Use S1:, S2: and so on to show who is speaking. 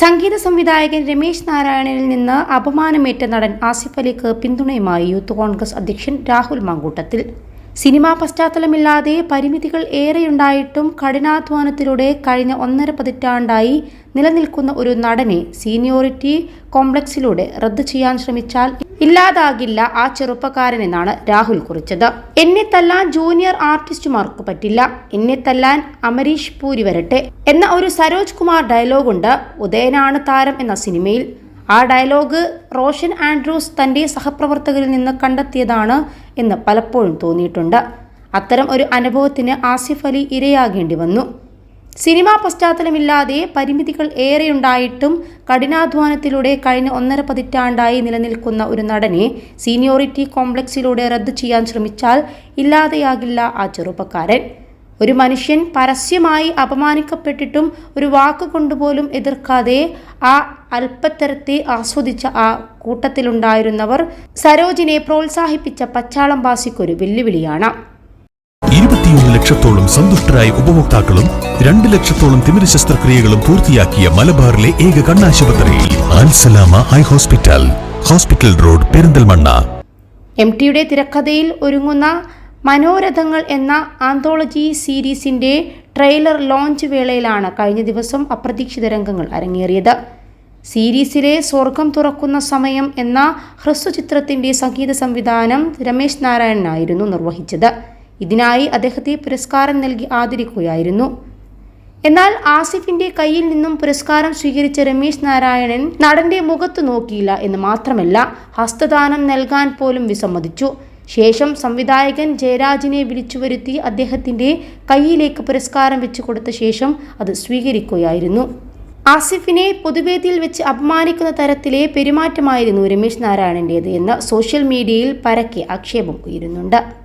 S1: സംഗീത സംവിധായകൻ രമേശ് നാരായണനിൽ നിന്ന് അപമാനമേറ്റ നടൻ ആസിഫ് അലിക്ക് പിന്തുണയുമായി യൂത്ത് കോൺഗ്രസ് അധ്യക്ഷൻ രാഹുൽ മാങ്കൂട്ടത്തിൽ. സിനിമാ പശ്ചാത്തലമില്ലാതെ പരിമിതികൾ ഏറെയുണ്ടായിട്ടും കഠിനാധ്വാനത്തിലൂടെ കഴിഞ്ഞ ഒന്നര പതിറ്റാണ്ടായി നിലനിൽക്കുന്ന ഒരു നടനെ സീനിയോറിറ്റി കോംപ്ലക്സിലൂടെ റദ്ദു ചെയ്യാൻ ശ്രമിച്ചാൽ ഇല്ലാതാകില്ല ആ ചെറുപ്പക്കാരൻ എന്നാണ് രാഹുൽ കുറിച്ചത്. എന്നെ തല്ലാൻ ജൂനിയർ ആർട്ടിസ്റ്റുമാർക്ക് പറ്റില്ല. എന്നെ തല്ലാൻ അമരീഷ് പൂരി വരട്ടെ എന്ന ഒരു സരോജ് കുമാർ ഡയലോഗുണ്ട് ഉദയനാണ് താരം എന്ന സിനിമയിൽ. ആ ഡയലോഗ് റോഷൻ ആൻഡ്രൂസ് തന്റെ സഹപ്രവർത്തകരിൽ നിന്ന് കണ്ടെത്തിയതാണ് എന്ന് പലപ്പോഴും തോന്നിയിട്ടുണ്ട്. അത്തരം ഒരു അനുഭവത്തിന് ആസിഫ് അലി ഇരയാകേണ്ടി വന്നു. സിനിമാ പശ്ചാത്തലമില്ലാതെ പരിമിതികൾ ഏറെയുണ്ടായിട്ടും കഠിനാധ്വാനത്തിലൂടെ കഴിഞ്ഞ ഒന്നര പതിറ്റാണ്ടായി നിലനിൽക്കുന്ന ഒരു നടനെ സീനിയോറിറ്റി കോംപ്ലക്സിലൂടെ റദ്ദ് ചെയ്യാൻ ശ്രമിച്ചാൽ ഇല്ലാതെയാകില്ല ആ ചെറുപ്പക്കാരൻ. ഒരു മനുഷ്യൻ പരസ്യമായി അപമാനിക്കപ്പെട്ടിട്ടും ഒരു വാക്ക് കൊണ്ടുപോലും എതിർക്കാതെ ആ അല്പത്തരത്തെ ആസ്വദിച്ച ആ കൂട്ടത്തിലുണ്ടായിരുന്നവർ സരോജിനെ പ്രോത്സാഹിപ്പിച്ച പച്ചാളം ബാസിക്കൊരു വെല്ലുവിളിയാണ്.
S2: ഇരുപത്തിയൊന്ന് ലക്ഷത്തോളം സന്തുഷ്ടരായ ഉപഭോക്താക്കളും രണ്ട് ലക്ഷത്തോളം തിമിര ശസ്ത്രക്രിയകളും പൂർത്തിയാക്കിയ മലബാറിലെ ഏക കണ്ണാശുപത്രി Alsalama eye hospital hospital road Perinthalmanna.
S1: M ടിയുടെ തിരക്കഥയിൽ ഒരുങ്ങുന്ന മനോരഥങ്ങൾ എന്ന ആന്തോളജി സീരീസിന്റെ ട്രെയിലർ ലോഞ്ച് വേളയിലാണ് കഴിഞ്ഞ ദിവസം അപ്രതീക്ഷിത രംഗങ്ങൾ അരങ്ങേറിയത്. സീരീസിലെ സ്വർഗം തുറക്കുന്ന സമയം എന്ന ഹ്രസ്വചിത്രത്തിന്റെ സംഗീത സംവിധാനം രമേശ് നാരായണനായിരുന്നു നിർവഹിച്ചത്. ഇതിനായി അദ്ദേഹത്തെ പുരസ്കാരം നൽകി ആദരിക്കുകയായിരുന്നു. എന്നാൽ ആസിഫിന്റെ കയ്യിൽ നിന്നും പുരസ്കാരം സ്വീകരിച്ച രമേശ് നാരായണൻ നടന്റെ മുഖത്ത് നോക്കിയില്ല എന്ന് മാത്രമല്ല ഹസ്തദാനം നൽകാൻ പോലും വിസമ്മതിച്ചു. ശേഷം സംവിധായകൻ ജയരാജിനെ വിളിച്ചു വരുത്തി അദ്ദേഹത്തിന്റെ കയ്യിലേക്ക് പുരസ്കാരം വെച്ചു കൊടുത്ത ശേഷം അത് സ്വീകരിക്കുകയായിരുന്നു. ആസിഫിനെ പൊതുവേദിയിൽ വെച്ച് അപമാനിക്കുന്ന തരത്തിലെ പെരുമാറ്റമായിരുന്നു രമേശ് നാരായണന്റേത് എന്ന് സോഷ്യൽ മീഡിയയിൽ പരക്കെ ആക്ഷേപം ഉയരുന്നുണ്ട്.